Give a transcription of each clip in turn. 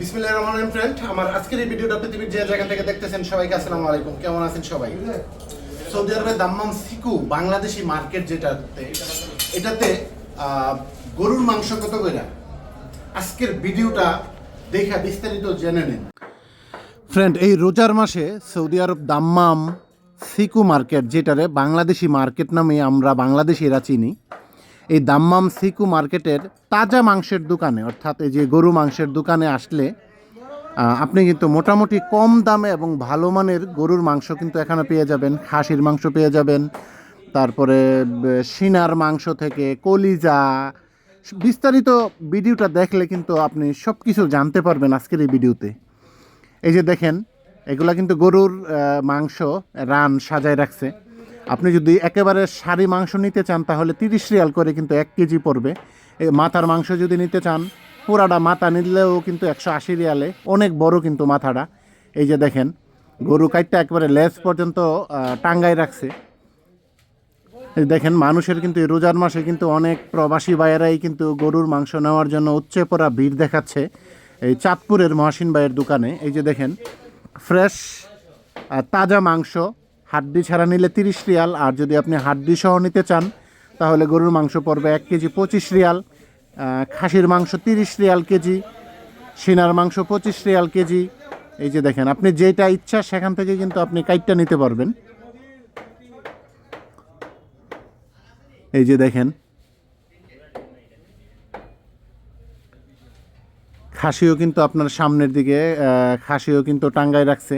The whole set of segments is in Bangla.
বিসমিল্লাহির রহমানির রহিম ফ্রেন্ড আমার আজকের এই ভিডিওটা পৃথিবীর যে জায়গা থেকে দেখতেছেন সবাইকে আসসালামু আলাইকুম। কেমন আছেন সবাই? সৌদি আরবের দাম্মাম সিকু বাংলাদেশি মার্কেট যেটাতে, এটাতে গরুর মাংস কত কইরা আজকের ভিডিওটা দেখা বিস্তারিত জেনে নিন। ফ্রেন্ড এই রোজার মাসে সৌদি আরব দাম্মাম সিকু মার্কেট, যেটারে বাংলাদেশি মার্কেট নামে আমরা বাংলাদেশিরা চিনি এই দাম্মাম সিকু মার্কেটের তাজা মাংসের দোকানে, অর্থাৎ এই যে গরু মাংসের দোকানে আসলে আপনি কিন্তু মোটামুটি কম দামে এবং ভালো মানের গরুর মাংস কিন্তু এখানে পেয়ে যাবেন। খাসির মাংস পেয়ে যাবেন, তারপরে সিনার মাংস থেকে, কলিজা, বিস্তারিত ভিডিওটা দেখলে কিন্তু আপনি সব কিছু জানতে পারবেন আজকের এই ভিডিওতে। এই যে দেখেন, এগুলা কিন্তু গরুর মাংস রান সাজায় রাখছে। আপনি যদি একেবারে সারি মাংস নিতে চান তাহলে তিরিশ রিয়াল করে কিন্তু এক কেজি পড়বে। মাথার মাংস যদি নিতে চান পুরাটা মাথা নিলেও কিন্তু একশো আশি রিয়ালে অনেক বড় কিন্তু মাথাটা। এই যে দেখেন গরু কাইটটা একেবারে লেজ পর্যন্ত আহ, টাঙ্গায় রাখছে। দেখেন মানুষের কিন্তু রোজার মাসে কিন্তু অনেক প্রবাসী ভাইয়েরাই কিন্তু গরুর মাংস নেওয়ার জন্য উচ্চে পড়া ভিড় দেখাচ্ছে এই চাঁদপুরের মহাসিন ভাইয়ের দোকানে। এই যে দেখেন ফ্রেশ তাজা মাংস হাড্ডি ছাড়া নিলে তিরিশ রিয়াল, আর যদি আপনি হাড্ডি সহ নিতে চান, তাহলে গরুর মাংস পড়বে এক কেজি পঁচিশ রিয়াল খাসির মাংস তিরিশ রিয়াল কেজি, সিনার মাংস পঁচিশ রিয়াল কেজি। এই যে দেখেন, আপনি যেটা ইচ্ছা সেখান থেকে কিন্তু আপনি কাইটটা নিতে পারবেন। এই যে দেখেন, খাসিও কিন্তু আপনার সামনের দিকে খাসিও কিন্তু টাঙ্গায় রাখছে।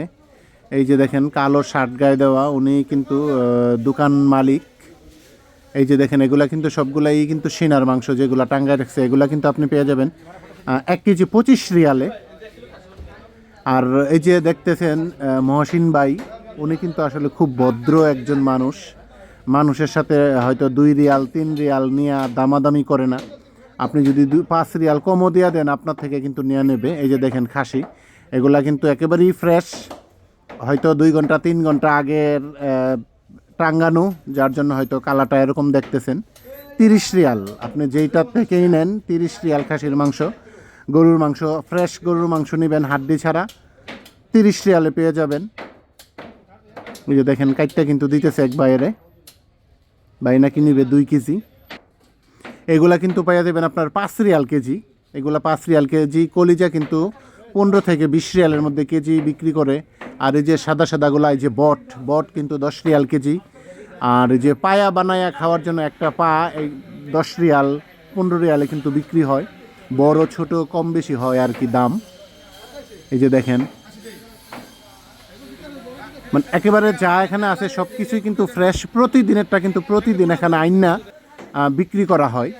এই যে দেখেন কালো শার্ট গায়ে দেওয়া, উনি কিন্তু দোকান মালিক। এই যে দেখেন, এগুলা কিন্তু সবগুলাই কিন্তু সিনার মাংস যেগুলা টাঙ্গায় রাখছে, এগুলা কিন্তু আপনি পেয়ে যাবেন এক কেজি পঁচিশ রিয়ালে। আর এই যে দেখতেছেন মহসিন ভাই, উনি কিন্তু আসলে খুব ভদ্র একজন মানুষ। মানুষের সাথে হয়তো দুই রিয়াল, তিন রিয়াল নিয়ে দামাদামি করে না। আপনি যদি দুই পাঁচ রিয়াল কমও দিয়া দেন, আপনার থেকে কিন্তু নিয়ে নেবে। এই যে দেখেন খাসি, এগুলা কিন্তু একেবারেই ফ্রেশ হয়তো দুই ঘণ্টা, তিন ঘণ্টা আগের টাঙ্গানো, যার জন্য হয়তো কালাটা এরকম দেখতেছেন। তিরিশ রিয়াল, আপনি যেইটার থেকেই নেন, তিরিশ রিয়াল খাসির মাংস। গরুর মাংস, ফ্রেশ গরুর মাংস নেবেন হাড্ডি ছাড়া। তিরিশ রিয়ালে পেয়ে যাবেন। এই যে দেখেন, কাইটটা কিন্তু দিতেছে এক বাইরে বাই নাকি নিবে দুই কেজি। এগুলা কিন্তু পাইয়া দেবেন আপনার পাঁচ রিয়াল কেজি। এগুলা পাঁচ রিয়াল কেজি, কলিজা কিন্তু পনেরো থেকে বিশ রিয়ালের মধ্যে কেজি বিক্রি করে। আর এই যে সাদা সাদাগুলা, এই যে বট বট কিন্তু দশ রিয়াল কেজি। আর এই যে পায়া বানায়া খাওয়ার জন্য একটা পা, এই দশ রিয়াল, পনেরো রিয়ালে কিন্তু বিক্রি হয়। বড়, ছোট, কম বেশি হয় আর কি দাম। এই যে দেখেন। মানে একেবারে যা এখানে আছে সব কিছুই কিন্তু ফ্রেশ প্রতিদিনেরটা কিন্তু প্রতিদিন এখানে আইনা বিক্রি করা হয়।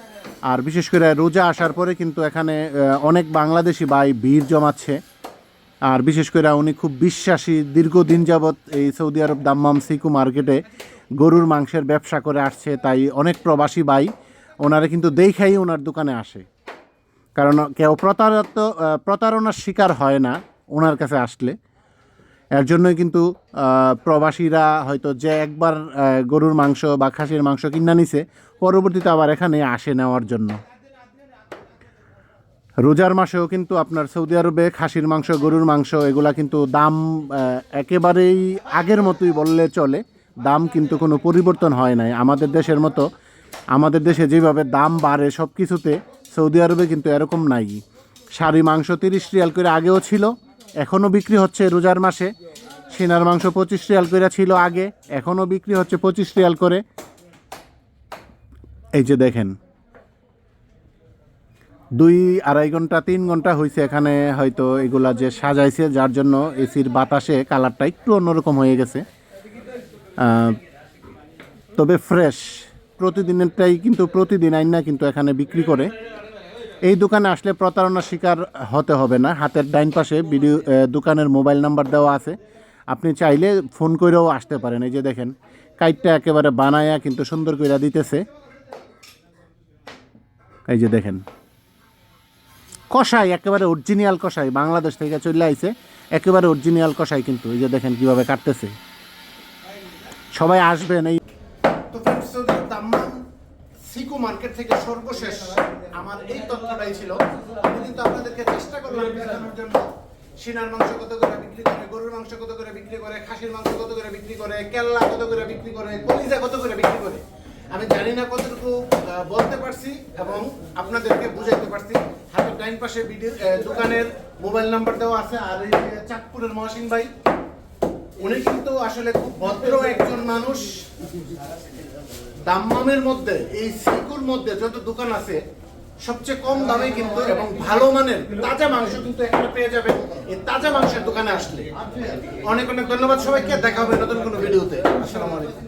আর বিশেষ করে রোজা আসার পরে কিন্তু এখানে অনেক বাংলাদেশি ভাই ভিড় জমাচ্ছে। আর বিশেষ করে উনি খুব বিশ্বাসী, দীর্ঘদিন যাবৎ এই সৌদি আরব দাম্মাম সিকু মার্কেটে গরুর মাংসের ব্যবসা করে আসছে, তাই অনেক প্রবাসী ভাই ওনারা কিন্তু দেখাই ওনার দোকানে আসে। কারণ কেউ প্রতারত প্রতারণার শিকার হয় না ওনার কাছে আসলে। এর জন্যই কিন্তু প্রবাসীরা হয়তো যে একবার গরুর মাংস বা খাসির মাংস কিনা নিছে, পরবর্তীতে আবার এখানে আসে নেওয়ার জন্য। রোজার মাসেও কিন্তু আপনার সৌদি আরবে খাসির মাংস, গরুর মাংস, এগুলা কিন্তু দাম একেবারেই আগের মতোই বললে চলে। দাম কিন্তু কোনো পরিবর্তন হয় নাই। আমাদের দেশের মতো, আমাদের দেশে যেভাবে দাম বাড়ে সব কিছুতে সৌদি আরবে কিন্তু এরকম নাই। শাড়ি মাংস তিরিশ রিয়াল করে আগেও ছিল, এখনও বিক্রি হচ্ছে রোজার মাসে। সিনার মাংস পঁচিশ রিয়াল করে ছিল আগে, এখনও বিক্রি হচ্ছে পঁচিশ রিয়াল করে। এই যে দেখেন দুই আড়াই ঘণ্টা, তিন ঘণ্টা হয়েছে এখানে হয়তো এগুলা যে সাজাইছে, যার জন্য এসির বাতাসে কালারটা একটু অন্যরকম হয়ে গেছে। তবে ফ্রেশ। প্রতিদিনেরটাই কিন্তু, প্রতিদিন আইনা কিন্তু এখানে বিক্রি করে। এই দোকানে আসলে প্রতারণার শিকার হতে হবে না। হাতের ডাইন পাশে ভিডিও দোকানের মোবাইল নাম্বার দেওয়া আছে। আপনি চাইলে ফোন করেও আসতে পারেন। এই যে দেখেন, কাইটটা একেবারে বানায়া কিন্তু সুন্দর করে দিতেছে। এই যে দেখেন কষাই, একেবারে অরিজিনাল কষাই, বাংলাদেশ থেকে চলে আইছে, একেবারে অরিজিনাল কষাই কিন্তু। এই যে দেখেন কীভাবে কাটতেছে। সবাই আসবেন, এই তো সিকো মার্কেট মার্কেট থেকে সর্বশেষ আমার এই তথ্যটাই ছিল। আমি কিন্তু আপনাদেরকে চেষ্টা করলাম দেখানোর জন্য। সিনার মাংস কত করে বিক্রি করে, গরুর মাংস কত করে বিক্রি করে, খাসির মাংস কত করে বিক্রি করে, কেল্লা কত করে বিক্রি করে, কলিজা কত করে বিক্রি করে। আমি জানি না কতটুকু বলতে পারছি এবং আপনাদেরকে বুঝাইতে পারছি। হাতের ডাইন পাশে দোকানের মোবাইল নাম্বার দেওয়া আছে, আর এই চাঁদপুরের মহসিন ভাই, উনি কিন্তু আসলে খুব ভদ্র একজন মানুষ। দাম্মামের মধ্যে, এই সিকুর মধ্যে যত দোকান আছে, সবচেয়ে কম দামে কিন্তু এবং ভালো মানের তাজা মাংস কিন্তু এখানে পেয়ে যাবেন। এই তাজা মাংসের দোকানে আসলে। অনেক অনেক ধন্যবাদ সবাইকে, দেখা হবে নতুন কোনো ভিডিওতে। আসসালামু আলাইকুম।